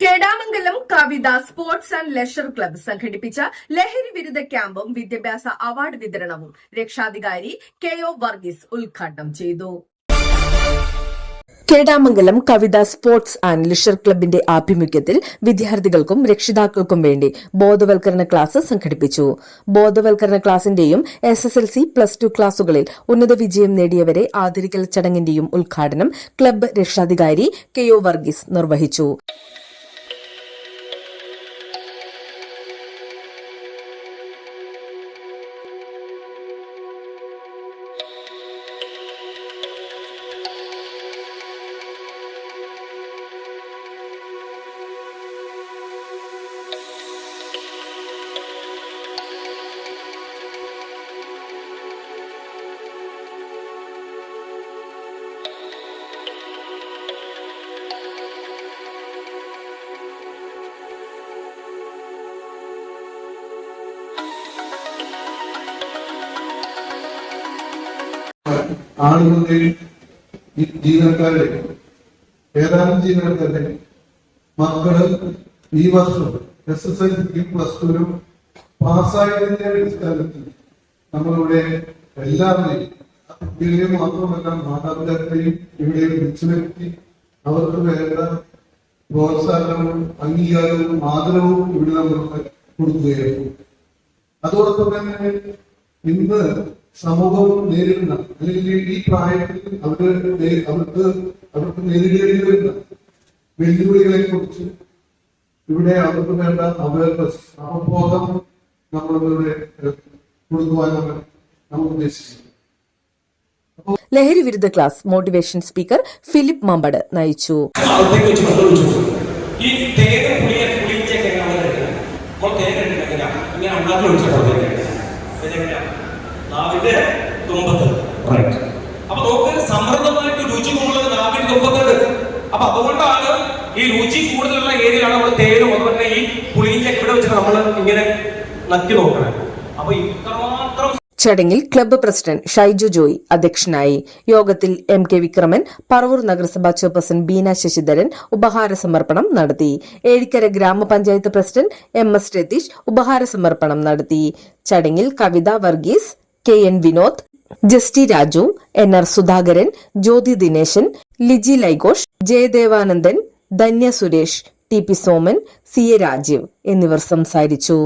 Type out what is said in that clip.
Kedamangalam Kavitha sports and leisure club സംഘടിപ്പിച്ച ലഹരി വിരുദ്ധ ക്യാമ്പും വിദ്യാഭ്യാസ അവാർഡ് വിതരണവും രക്ഷാധികാരി കെ ഒ വർഗീസ് ഉദ്ഘാടനം ചെയ്തു. Kedamangalam Kavitha sports and leisure ക്ലബിന്റെ ആഭിമുഖ്യത്തിൽ വിദ്യാർത്ഥികൾക്കും രക്ഷിതാക്കൾക്കും വേണ്ടി ബോധവൽക്കരണ ക്ലാസ് സംഘടിപ്പിച്ചു. ബോധവൽക്കരണ ക്ലാസിന്റെയും S S L C plus two ക്ലാസുകളിൽ ഉന്നത വിജയം നേടിയവരെ ആദരിക്കൽ ചടങ്ങിന്റെയും ഉദ്ഘാടനം ക്ലബ്ബ് രക്ഷാധികാരി കെ ഒ വർഗീസ് നിർവഹിച്ചു. ആളുകളുടെയും ഈ ജീവനക്കാരുടെ ഏതാനും ജീവനക്കാരുടെ മക്കൾ ഈ വർഷം S S L C plus ടുവിലും പാസ്സായതിന്റെ അടിസ്ഥാനത്തിൽ നമ്മളിവിടെ എല്ലാവരെയും കുട്ടികളെയും മാത്രമല്ല മാതാപിതാക്കളെയും ഇവിടെ വിളിച്ചു വരുത്തി അവർക്ക് വേണ്ട പ്രോത്സാഹനവും അംഗീകാരവും ആദരവും ഇവിടെ നമ്മൾ കൊടുക്കുകയായിരുന്നു. അതോടൊപ്പം തന്നെ ഇന്ന് സമൂഹം നേരിടുന്ന അല്ലെങ്കിൽ ഈ പ്രായത്തിൽ അവർ അവർക്ക് അവർക്ക് നേരിടേണ്ടി വരുന്ന വെല്ലുവിളികളെ കുറിച്ച് ഇവിടെ അവർക്ക് വേണ്ട അവയർനെസ് അവബോധം നമ്മളിവിടെ കൊടുക്കുവാനാണ് നമ്മൾ ഉദ്ദേശിക്കുന്നത് ലഹരി വിരുദ്ധ class motivation speaker Philip Mampad നയിച്ചു. ഈ തേങ്ങ പുളിയെ ഇങ്ങനെ ഉണ്ടാക്കി നാവിന്റെ തുമ്പത്ത്. റൈറ്റ് അപ്പൊ നോക്ക് സമൃദ്ധമായിട്ട് രുചി കൂടുതൽ നാവിന്റെ തുമ്പത്തുണ്ട് അപ്പൊ അതുകൊണ്ടാണ് ഈ രുചി കൂടുതലുള്ള ഏരിയയിലാണ് നമ്മൾ തേനും അതുപോലെ ഈ പുളിയിഞ്ചൊക്കെ ഇവിടെ വെച്ചിട്ട് നമ്മൾ ഇങ്ങനെ നക്കി നോക്കണം. അപ്പൊ ഇത്രമാത്രം ചടങ്ങിൽ ക്ലബ്ബ് പ്രസിഡന്റ് ഷൈജു ജോയ് അധ്യക്ഷനായി. യോഗത്തിൽ എം കെ വിക്രമൻ പറവൂർ നഗരസഭാ ചെയർപേഴ്സൺ ബീന ശശിധരൻ ഉപഹാര സമർപ്പണം നടത്തി. Ezhikkara grama panchayat president M S Ratheesh ഉപഹാര സമർപ്പണം നടത്തി. ചടങ്ങിൽ Kavitha Varghese K N Vinod Justy Raju N R Sudhakaran Jyothi Dineshan Liji Laighosh Jayadevanandan Dhanya Suresh T P Soman C A Rajeev എന്നിവർ സംസാരിച്ചു.